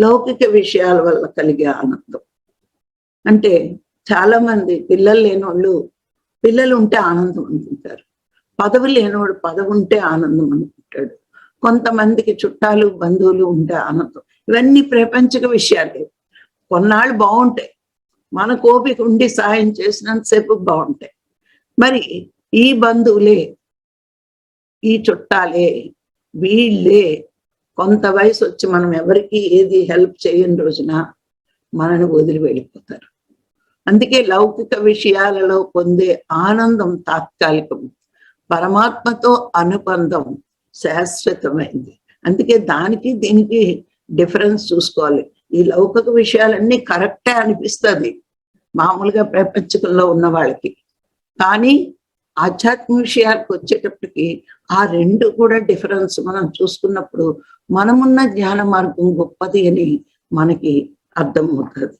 లౌకిక విషయాల వల్ల కలిగే ఆనందం. అంటే చాలా మంది పిల్లలు లేనోళ్ళు పిల్లలు ఉంటే ఆనందం అనుకుంటారు. పదవి లేనోడు పదవి ఉంటే ఆనందం అనుకుంటాడు. కొంతమందికి చుట్టాలు బంధువులు ఉంటే ఆనందం. ఇవన్నీ ప్రపంచక విషయాలే. కొన్నాళ్ళు బాగుంటాయి. మన కోపిక ఉండి సాయం చేసినంతసేపు బాగుంటాయి. మరి ఈ బంధువులే ఈ చుట్టాలే వీళ్ళే కొంత వయసు వచ్చి మనం ఎవరికి ఏది హెల్ప్ చేయని రోజున మనని వదిలి వెళ్ళిపోతారు. అందుకే లౌకిక విషయాలలో పొందే ఆనందం తాత్కాలికం. పరమాత్మతో అనుబంధం శాశ్వతమైంది. అందుకే దానికి దీనికి డిఫరెన్స్ చూసుకోవాలి. ఈ లౌకిక విషయాలన్నీ కరెక్టే అనిపిస్తుంది మామూలుగా ప్రపంచకంలో ఉన్న వాళ్ళకి. కానీ ఆధ్యాత్మ విషయాలకు వచ్చేటప్పటికి ఆ రెండు కూడా డిఫరెన్స్ మనం చూసుకున్నప్పుడు మనమున్న జ్ఞాన మార్గం గొప్పది అని మనకి అర్థమవుతుంది.